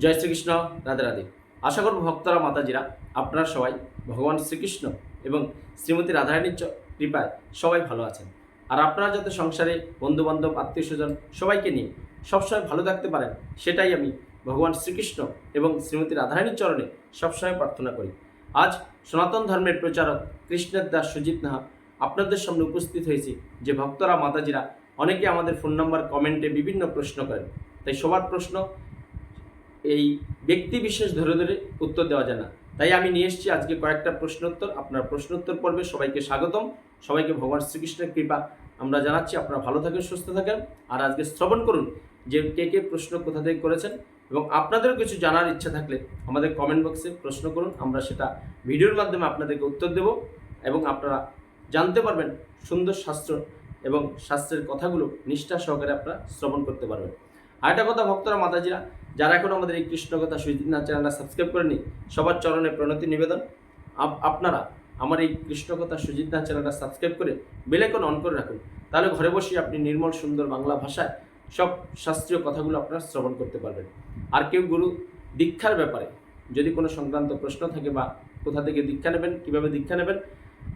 জয় শ্রীকৃষ্ণ, রাধে রাধে। আশা করব ভক্তরা, মাতাজিরা, আপনারা সবাই ভগবান শ্রীকৃষ্ণ এবং শ্রীমতী রাধারানীর কৃপায় সবাই ভালো আছেন। আর আপনারা যাতে সংসারে বন্ধুবান্ধব আত্মীয় স্বজন সবাইকে নিয়ে সবসময় ভালো থাকতে পারেন, সেটাই আমি ভগবান শ্রীকৃষ্ণ এবং শ্রীমতী রাধারানীর চরণে সবসময় প্রার্থনা করি। আজ সনাতন ধর্মের প্রচারক কৃষ্ণের দাস সুজিত নাহা আপনাদের সামনে উপস্থিত হয়েছি যে ভক্তরা, মাতাজিরা অনেকে আমাদের ফোন নাম্বার, কমেন্টে বিভিন্ন প্রশ্ন করেন। তাই সবার প্রশ্ন এই ব্যক্তি বিশেষ ধরে ধরে উত্তর দেওয়া যায় না। তাই আমি নিয়ে এসেছি আজকে কয়েকটা প্রশ্নোত্তর। আপনার প্রশ্নোত্তর পর্বে সবাইকে স্বাগতম। সবাইকে ভগবান শ্রীকৃষ্ণের কৃপা। আমরা জানাচ্ছি আপনারা ভালো থাকেন, সুস্থ থাকেন। আর আজকে শ্রবণ করুন যে কে কে প্রশ্ন কোথা থেকে করেছেন। এবং আপনাদেরও কিছু জানার ইচ্ছা থাকলে আমাদের কমেন্ট বক্সে প্রশ্ন করুন। আমরা সেটা ভিডিওর মাধ্যমে আপনাদেরকে উত্তর দেব। এবং আপনারা জানতে পারবেন সুন্দর শাস্ত্র এবং শাস্ত্রের কথাগুলো নিষ্ঠা সহকারে আপনারা শ্রবণ করতে পারবেন। আরেকটা কথা, ভক্তরা, মাতাজিরা যারা এখন আমাদের এই কৃষ্ণ কথা সুজিতনা চ্যানেলটা সাবস্ক্রাইব করেনি সবার চরণে প্রণতি নিবেদন। আপ- আপনারা আমার এই কৃষ্ণ কথা সুজিতনা চ্যানেলটা সাবস্ক্রাইব করে বেলাইকন অন করে রাখুন। তাহলে ঘরে বসে আপনি নির্মল সুন্দর বাংলা ভাষায় সব শাস্ত্রীয় কথাগুলো আপনারা শ্রবণ করতে পারবেন। আর কেউ গুরু দীক্ষার ব্যাপারে যদি কোনো সংক্রান্ত প্রশ্ন থাকে বা কোথা থেকে দীক্ষা নেবেন, কীভাবে দীক্ষা নেবেন,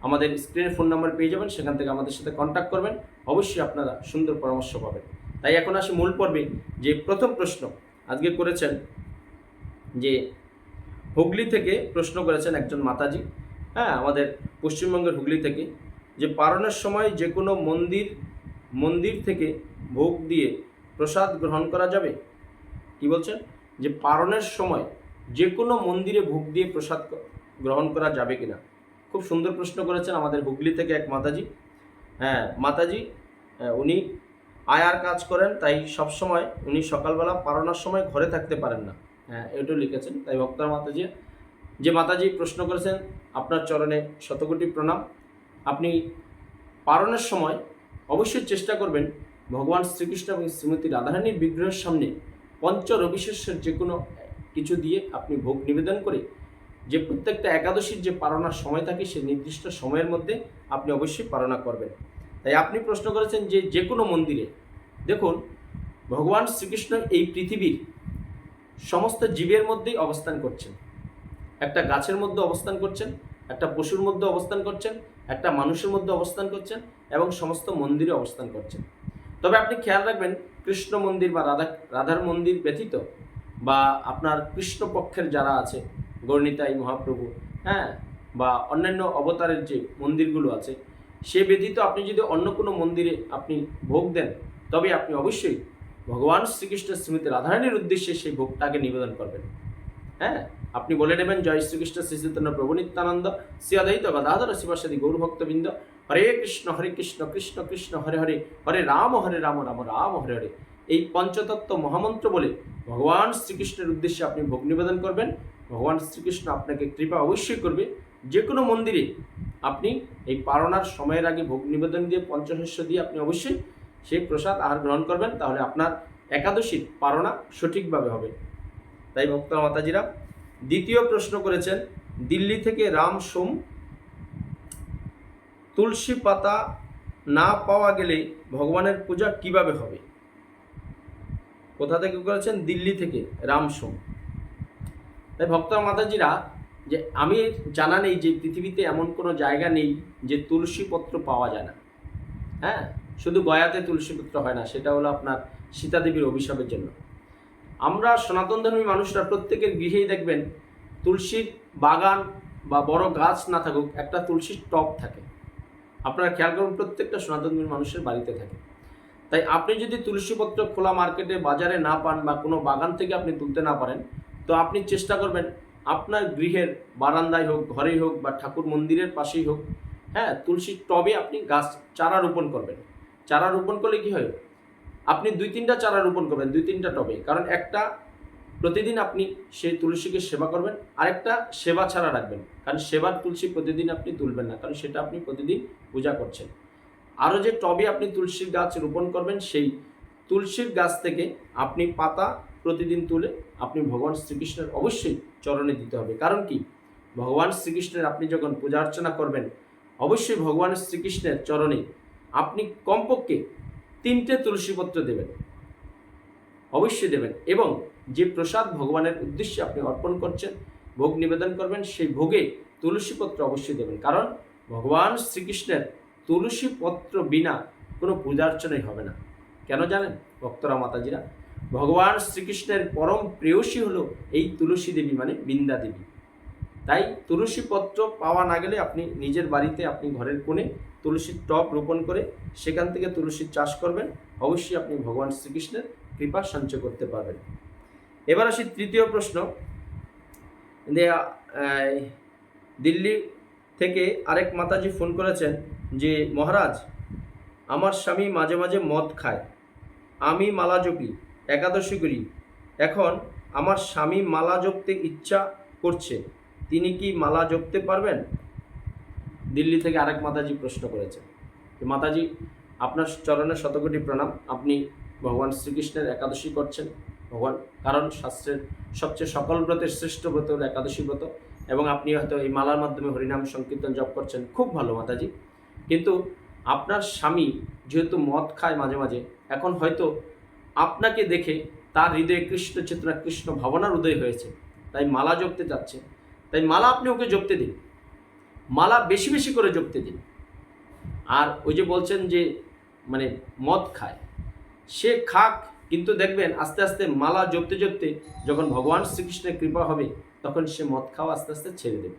আমাদের স্ক্রিনে ফোন নাম্বার পেয়ে যাবেন, সেখান থেকে আমাদের সাথে কন্ট্যাক্ট করবেন। অবশ্যই আপনারা সুন্দর পরামর্শ পাবেন। তাই এখন আসি মূল পর্বে যে প্রথম প্রশ্ন। আজকে করেছেন যে হুগলি থেকে প্রশ্ন করেছেন একজন মাতাজি হ্যাঁ আমাদের পশ্চিমবঙ্গের হুগলি থেকে যে পারণের সময় যে কোনো মন্দির মন্দির থেকে ভোগ দিয়ে প্রসাদ গ্রহণ করা যাবে? কি বলছেন? যে পারণের সময় যে কোনো মন্দিরে ভোগ দিয়ে প্রসাদ গ্রহণ করা যাবে কিনা? খুব সুন্দর প্রশ্ন করেছেন আমাদের হুগলি থেকে এক মাতাজি। হ্যাঁ মাতাজি উনি আয়ার কাজ করেন, তাই সব সময় উনি সকালবেলা পারণার সময় ঘরে থাকতে পারেন না। হ্যাঁ এটাও লিখেছেন। তাই ভক্তরা মাতাজি, যে মাতাজি প্রশ্ন করেছেন, আপনার চরণে শতকোটি প্রণাম। আপনি পারণের সময় অবশ্যই চেষ্টা করবেন ভগবান শ্রীকৃষ্ণ এবং শ্রীমতী রাধারানীর বিগ্রহের সামনে পঞ্চ রবিশেষের যে কোনো কিছু দিয়ে আপনি ভোগ নিবেদন করে, যে প্রত্যেকটা একাদশীর যে পারণার সময় থাকে, সেই নির্দিষ্ট সময়ের মধ্যে আপনি অবশ্যই পালনা করবেন। তাই আপনি প্রশ্ন করেছেন যে যে কোনো মন্দিরে দেখুন, ভগবান শ্রীকৃষ্ণ এই পৃথিবীর সমস্ত জীবের মধ্যেই অবস্থান করছেন। একটা গাছের মধ্যে অবস্থান করছেন, একটা পশুর মধ্যে অবস্থান করছেন, একটা মানুষের মধ্যে অবস্থান করছেন এবং সমস্ত মন্দিরে অবস্থান করছেন। তবে আপনি খেয়াল রাখবেন, কৃষ্ণ মন্দির বা রাধা, রাধার মন্দির ব্যতীত বা আপনার কৃষ্ণপক্ষের যারা আছে গর্ণিতাই মহাপ্রভু হ্যাঁ বা অন্যান্য অবতারের যে মন্দিরগুলো আছে, সে ব্যতীত আপনি যদি অন্য কোনো মন্দিরে আপনি ভোগ দেন তবে আপনি অবশ্যই ভগবান শ্রীকৃষ্ণ শ্রীমতী রাধারানীর উদ্দেশ্যে সেই ভোগটাকে নিবেদন করবেন। হ্যাঁ? আপনি বলে নেবেন, জয় শ্রীকৃষ্ণ, শ্রী চৈতন্য প্রভু নিত্যানন্দ, শ্রী অদ্বৈত গদাধর শিবাসাদি গৌরভক্তবৃন্দ, হরে কৃষ্ণ হরে কৃষ্ণ কৃষ্ণ কৃষ্ণ, হরে হরে হরে রাম হরে রাম রাম রাম, হরে হরে। এই পঞ্চতত্ত্ব মহামন্ত্র বলে ভগবান শ্রীকৃষ্ণের উদ্দেশ্যে আপনি ভোগ নিবেদন করবেন। ভগবান শ্রীকৃষ্ণ আপনাকে কৃপা অবশ্যই করবে। যে কোনো মন্দিরে আপনি এই পারণার সময়ের আগে ভোগ নিবেদন দিয়ে পঞ্চশস্য দিয়ে আপনি অবশ্যই সেই প্রসাদ আহার গ্রহণ করবেন, তাহলে আপনার একাদশীর পারণা সঠিকভাবে হবে। তাই ভক্ত মাতাজিরা, দ্বিতীয় প্রশ্ন করেছেন, দিল্লি থেকে রাম সোম তুলসী পাতা না পাওয়া গেলে ভগবানের পূজা কীভাবে হবে? কোথা থেকে করেছেন? দিল্লি থেকে রাম সোম। তাই ভক্ত মাতাজিরা, যে আমি জানা নেই যে পৃথিবীতে এমন কোনো জায়গা নেই যে তুলসী পত্র পাওয়া যায় না। হ্যাঁ? শুধু গয়াতে তুলসী পত্র হয় না, সেটা হলো আপনার সীতা দেবীর অভিশাপের জন্য। আমরা সনাতন ধর্মী মানুষরা প্রত্যেকের গৃহেই দেখবেন তুলসীর বাগান বা বড় গাছ না থাকুক, একটা তুলসীর টব থাকে। আপনারা খেয়াল করুন, প্রত্যেকটা সনাতন ধর্মী মানুষের বাড়িতে থাকে। তাই আপনি যদি তুলসীপত্র খোলা মার্কেটে বাজারে না পান বা কোনো বাগান থেকে আপনি তুলতে না পারেন, তো আপনি চেষ্টা করবেন আপনার গৃহের বারান্দায় হোক, ঘরেই হোক বা ঠাকুর মন্দিরের পাশেই হোক হ্যাঁ তুলসীর টবে আপনি গাছ চারা রোপণ করবেন। চারা রোপণ করলে কি হয়? আপনি দুই তিনটা চারা রোপণ করবেন, দুই তিনটা টবে কারণ একটা প্রতিদিন আপনি সেই তুলসীকে সেবা করবেন, আরেকটা সেবা ছাড়া রাখবেন। কারণ সেবার তুলসী প্রতিদিন আপনি তুলবেন না, কারণ সেটা আপনি প্রতিদিন পূজা করছেন। আরও যে টবে আপনি তুলসীর গাছ রোপণ করবেন, সেই তুলসীর গাছ থেকে আপনি পাতা প্রতিদিন তুলে আপনি ভগবান শ্রীকৃষ্ণের অবশ্যই চরণে দিতে হবে। কারণ কি? ভগবান শ্রীকৃষ্ণের আপনি যখন পূজা অর্চনা করবেন, অবশ্যই ভগবান শ্রীকৃষ্ণের চরণে আপনি কমপক্ষে তিনটে তুলসীপত্র দেবেন। অবশ্যই দেবেন এবং যে প্রসাদ ভগবানের উদ্দেশ্যে আপনি অর্পণ করছেন, ভোগ নিবেদন করবেন, সেই ভোগে তুলসীপত্র অবশ্যই দেবেন। কারণ ভগবান শ্রীকৃষ্ণের তুলসীপত্র বিনা কোনো পূজা অর্চনাই হবে না। কেন জানেন ভক্তরা, মাতাজিরা? ভগবান শ্রীকৃষ্ণের পরম প্রেয়সী হলো এই তুলসী দেবী মানে বৃন্দা দেবী তাই তুলসী পত্র পাওয়া না গেলে আপনি নিজের বাড়িতে আপনি ঘরের কোণে তুলসীর টব রোপণ করে সেখান থেকে তুলসীর চাষ করবেন। অবশ্যই আপনি ভগবান শ্রীকৃষ্ণের কৃপা সঞ্চয় করতে পারবেন। এবার আসি তৃতীয় প্রশ্ন। দিল্লি থেকে আরেক মাতাজি ফোন করেছেন যে, মহারাজ, আমার স্বামী মাঝে মাঝে মদ খায়। আমি মালা জপি একাদশী করি। এখন আমার স্বামী মালা জপতে ইচ্ছা করছে। তিনি কি মালা জপতে পারবেন? দিল্লি থেকে আরেক মাতাজি প্রশ্ন করেছেন। যে মাতাজি, আপনার চরণে শতকোটি প্রণাম। আপনি ভগবান শ্রীকৃষ্ণের একাদশী করছেন। ভগবান, কারণ শাস্ত্রের সবচেয়ে সকল ব্রতের শ্রেষ্ঠ ব্রত হল একাদশী ব্রত। এবং আপনি হয়তো এই মালার মাধ্যমে হরিনাম সংকীর্তন জপ করছেন। খুব ভালো মাতাজি। কিন্তু আপনার স্বামী যেহেতু মদ খায় মাঝে মাঝে, এখন হয়তো আপনাকে দেখে তার হৃদয়ে কৃষ্ণ চেতনা, কৃষ্ণ ভাবনার উদয় হয়েছে। তাই মালা জপতে যাচ্ছে তাই মালা আপনি ওকে জপতে দিন। মালা বেশি বেশি করে জপতে দিন। আর ওই যে বলছেন যে মানে মদ খায়। সে খাক, কিন্তু দেখবেন আস্তে আস্তে মালা জপতে জপতে যখন ভগবান শ্রীকৃষ্ণের কৃপা হবে, তখন সে মদ খাওয়া আস্তে আস্তে ছেড়ে দেবে।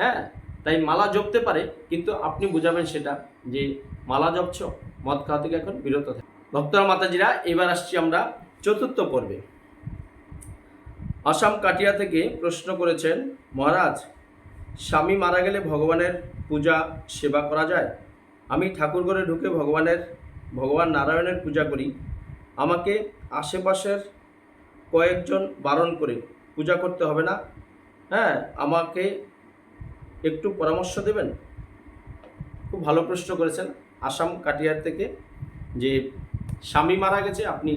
হ্যাঁ? তাই মালা জপতে পারে, কিন্তু আপনি বুঝাবেন সেটা যে মালা জপছ, মদ খাওয়া থেকে এখন বিরত থাকে। ভক্তরা, মাতাজিরা, এবার আসছি আমরা চতুর্থ পর্বে। আসাম কাটিয়া থেকে প্রশ্ন করেছেন, মহারাজ, স্বামী মারা গেলে ভগবানের পূজা, সেবা করা যায়? আমি ঠাকুর ঘরে ঢুকে ভগবানের, ভগবান নারায়ণের পূজা করি। আমাকে আশেপাশের কয়েকজন বারণ করে পূজা করতে হবে না? হ্যাঁ আমাকে একটু পরামর্শ দেবেন? খুব ভালো প্রশ্ন করেছেন আসাম কাটিয়ার থেকে যে, স্বামী মারা গেছে, আপনি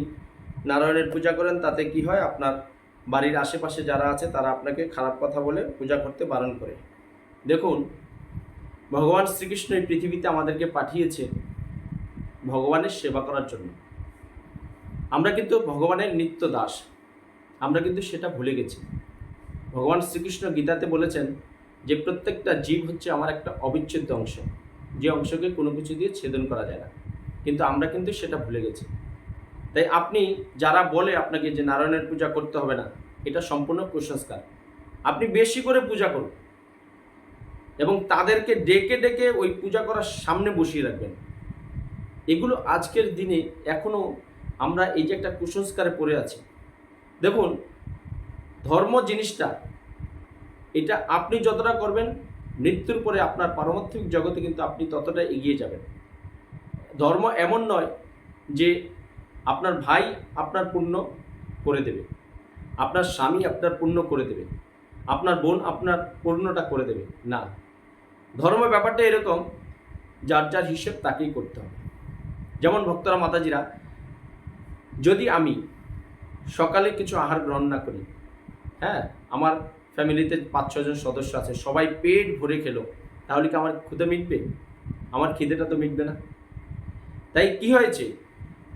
নারায়ণের পূজা করেন, তাতে কি হয়? আপনার বাড়ির আশেপাশে যারা আছে, তারা আপনাকে খারাপ কথা বলে পূজা করতে বারণ করে। দেখুন, ভগবান শ্রীকৃষ্ণ এই পৃথিবীতে আমাদেরকে পাঠিয়েছে ভগবানের সেবা করার জন্য। আমরা কিন্তু ভগবানের নিত্য দাস। আমরা কিন্তু সেটা ভুলে গেছি। ভগবান শ্রীকৃষ্ণ গীতাতে বলেছেন যে, প্রত্যেকটা জীব হচ্ছে আমার একটা অবিচ্ছেদ্য অংশ। যে অংশকে কোনো কিছু দিয়ে ছেদন করা যায় না। কিন্তু আমরা কিন্তু সেটা ভুলে গেছি। তাই আপনি, যারা বলে আপনাকে যে নারায়ণের পূজা করতে হবে না এটা সম্পূর্ণ কুসংস্কার। আপনি বেশি করে পূজা করুন। এবং তাদেরকে ডেকে ডেকে ওই পূজা করার সামনে বসিয়ে রাখবেন। এগুলো আজকের দিনে এখনও আমরা এই যে একটা কুসংস্কারে পড়ে আছি। দেখুন, ধর্ম জিনিসটা, এটা আপনি যতটা করবেন, মৃত্যুর পরে আপনার পারমার্থিক জগতে কিন্তু আপনি ততটা এগিয়ে যাবেন। ধর্ম এমন নয় যে আপনার ভাই আপনার পুণ্য করে দেবে। আপনার স্বামী আপনার পুণ্য করে দেবে। আপনার বোন আপনার পূর্ণটা করে দেবে। না। ধর্ম ব্যাপারটা এরকম, যার যার হিসেব তাকেই করতে হবে। যেমন ভক্তরা, মাতাজিরা, যদি আমি সকালে কিছু আহার গ্রহণ না করি হ্যাঁ আমার ফ্যামিলিতে পাঁচ ছজন সদস্য আছে, সবাই পেট ভরে খেলো, তাহলে কি আমার ক্ষুদে মিটবে? আমার খিদেটা তো মিটবে না। তাই কি হয়েছে?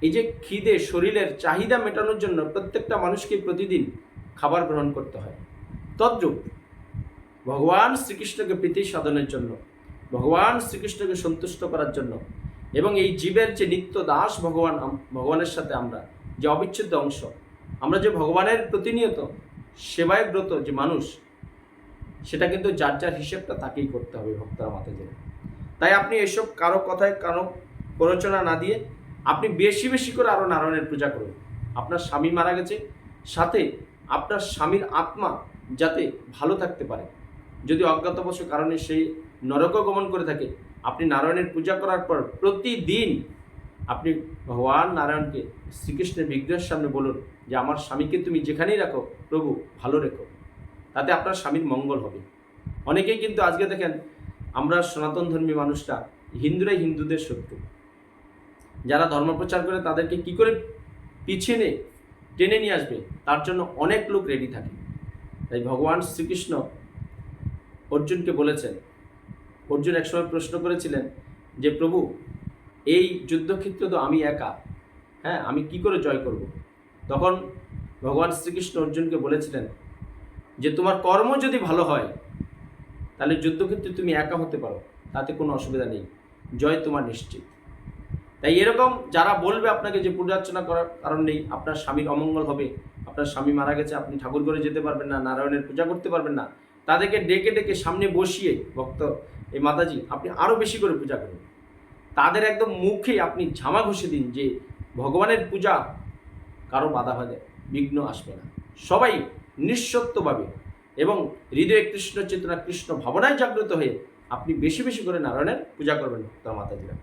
এই যে খিদে শরীরের চাহিদা মেটানোর জন্য প্রত্যেকটা মানুষকে প্রতিদিন খাবার গ্রহণ করতে হয়। তদ্রূপ ভগবান শ্রীকৃষ্ণকে প্রীতি সাধনের জন্য, ভগবান শ্রীকৃষ্ণকে সন্তুষ্ট করার জন্য এবং এই জীবের যে নিত্য দাস ভগবান ভগবানের সাথে আমরা যে অবিচ্ছেদ্য অংশ, আমরা যে ভগবানের প্রতিনিয়ত সেবায় ব্রত যে মানুষ, সেটা কিন্তু যার যার হিসেবটা তাকেই করতে হবে ভক্তরা মাতাজের। তাই আপনি এসব কারও কথায় কারও প্ররোচনা না দিয়ে আপনি বেশি বেশি করে আরও নারায়ণের পূজা করুন। আপনার স্বামী মারা গেছে, সাথে আপনার স্বামীর আত্মা যাতে ভালো থাকতে পারে। যদি অজ্ঞাতবশ কারণে সেই নরক গমন করে থাকে, আপনি নারায়ণের পূজা করার পর প্রতিদিন আপনি ভগবান নারায়ণকে শ্রীকৃষ্ণের বিগ্রহের সামনে বলুন যে, আমার স্বামীকে তুমি যেখানেই রাখো, প্রভু ভালো রেখো। তাতে আপনার স্বামীর মঙ্গল হবে। অনেকেই কিন্তু আজকে দেখেন, আমরা সনাতন ধর্মী মানুষরা হিন্দুরাই হিন্দুদের শত্রু। যারা ধর্ম প্রচার করে তাদেরকে কি করে পিছিয়ে টেনে নিয়ে আসবে, তার জন্য অনেক লোক রেডি থাকে। তাই ভগবান শ্রীকৃষ্ণ অর্জুনকে বলেছেন, অর্জুন একসময় প্রশ্ন করেছিলেন যে, প্রভু, এই যুদ্ধক্ষেত্র তো আমি একা হ্যাঁ আমি কি করে জয় করব? তখন ভগবান শ্রীকৃষ্ণ অর্জুনকে বলেছিলেন যে, তোমার কর্ম যদি ভালো হয়, তাহলে যুদ্ধক্ষেত্রে তুমি একা হতে পারো, তাতে কোনো অসুবিধা নেই, জয় তোমার নিশ্চিত। তাই এরকম যারা বলবে আপনাকে যে পূজা অর্চনা করার কারণ নেই, আপনার স্বামীর অমঙ্গল হবে, আপনার স্বামী মারা গেছে, আপনি ঠাকুর ঘরে যেতে পারবেন না, নারায়ণের পূজা করতে পারবেন না, তাদেরকে ডেকে ডেকে সামনে বসিয়ে, ভক্ত, এই মাতাজি, আপনি আরও বেশি করে পূজা করুন। তাদের একদম মুখে আপনি ঝামা ঘষে দিন যে ভগবানের পূজা কারও বাধা বাধে বিঘ্ন আসবে না। সবাই নিঃসত্বভাবে এবং হৃদয়ে কৃষ্ণ চেতনা, কৃষ্ণ ভাবনায় জাগ্রত হয়ে আপনি বেশি বেশি করে নারায়ণের পূজা করবেন ভক্তরা মাতাজিরা।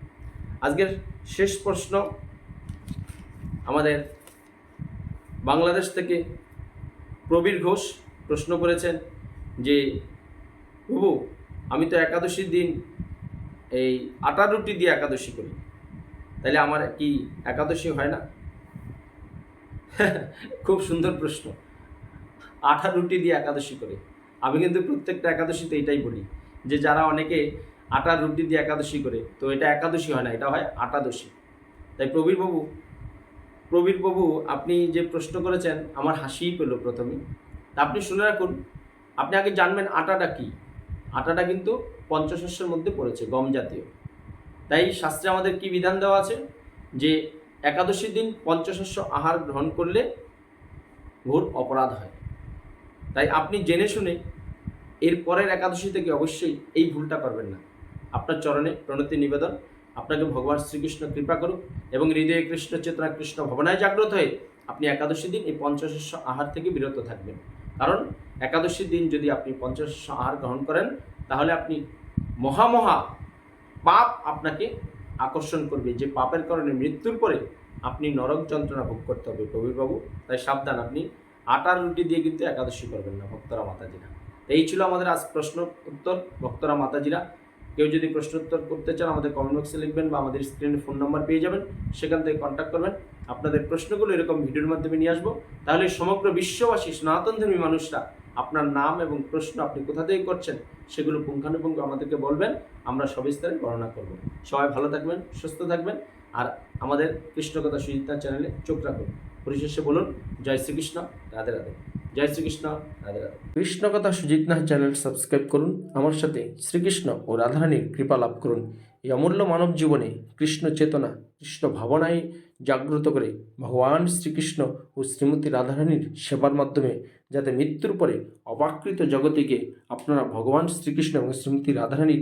আজকের শেষ প্রশ্ন আমাদের বাংলাদেশ থেকে প্রবীর ঘোষ প্রশ্ন করেছেন যে, প্রভু, আমি তো একাদশীর দিন এই আটা রুটি দিয়ে একাদশী করি। তাহলে আমার কি একাদশী হয় না? খুব সুন্দর প্রশ্ন। আটা রুটি দিয়ে একাদশী করে। আমি কিন্তু প্রত্যেকটা একাদশীতে এটাই বলি যে, যারা অনেকে আটা রুটি দিয়ে একাদশী করে। তো এটা একাদশী হয় না, এটা হয় আটাদশী। তাই প্রবীর বাবু প্রবীর বাবু, আপনি যে প্রশ্ন করেছেন, আমার হাসিই পেল প্রথমে তা আপনি শুনে রাখুন, আপনি আগে জানবেন আটাটা কি। আটাটা কিন্তু পঞ্চশস্যের মধ্যে পড়েছে, গম জাতীয়। তাই শাস্ত্রে আমাদের কি বিধান দেওয়া আছে? যে একাদশীর দিন পঞ্চশস্য আহার গ্রহণ করলে ঘোর অপরাধ হয়। তাই আপনি জেনে শুনে এর পরের একাদশী থেকে অবশ্যই এই ভুলটা করবেন না। আপনার চরণে প্রণতি নিবেদন। আপনাকে ভগবান শ্রীকৃষ্ণ কৃপা করুক এবং হৃদয়ে কৃষ্ণ চেতনা, কৃষ্ণ ভবনায় জাগ্রত হয়ে আপনি একাদশী দিন এই পঞ্চশস্য আহার থেকে বিরত থাকবেন। কারণ একাদশীর দিন যদি আপনি পঞ্চশস্য আহার গ্রহণ করেন, তাহলে আপনি মহামহা পাপ আপনাকে আকর্ষণ করবে। যে পাপের কারণে মৃত্যুর পরে আপনি নরক যন্ত্রণা ভোগ করতে হবে প্রবীরবাবু তাই সাবধান, আপনি আটার রুটি দিয়ে কিন্তু একাদশী করবেন না, ভক্তরা মাতাজিরা। এই ছিল আমাদের আজ প্রশ্ন উত্তর, ভক্তরা মাতাজিরা। কেউ যদি প্রশ্ন উত্তর করতে চান, আমাদের কমেন্ট বক্সে লিখবেন বা আমাদের স্ক্রিনে ফোন নাম্বার পেয়ে যাবেন। সেখান থেকে কন্ট্যাক্ট করবেন। আপনাদের প্রশ্নগুলো এরকম ভিডিওর মাধ্যমে নিয়ে আসব। তাহলে সমগ্র বিশ্ববাসী সনাতনধর্মী মানুষরা আপনার নাম এবং প্রশ্ন আপনি কোথা থেকে করছেন, সেগুলো পুঙ্খানুপুঙ্খ আমাদেরকে বলবেন। আমরা সবিস্তারে বর্ণনা করব। সবাই ভালো থাকবেন, সুস্থ থাকবেন। আর আমাদের কৃষ্ণকথা সুজিতা চ্যানেলে চোখ রাখুন। পরিশেষে বলুন, জয় শ্রীকৃষ্ণ, রাধে রাধে। জয় শ্রীকৃষ্ণ, রাধে রাধে। কৃষ্ণকথা সুজিতনাথ চ্যানেল সাবস্ক্রাইব করুন, আমার সাথে শ্রীকৃষ্ণ ও রাধারানীর কৃপা লাভ করুন। এই অমূল্য মানব জীবনে কৃষ্ণ চেতনা, কৃষ্ণ ভাবনায় জাগ্রত করে ভগবান শ্রীকৃষ্ণ ও শ্রীমতী রাধারানীর সেবার মাধ্যমে যাতে মৃত্যুর পরে অবাকৃত জগতিকে আপনারা ভগবান শ্রীকৃষ্ণ এবং শ্রীমতী রাধারানীর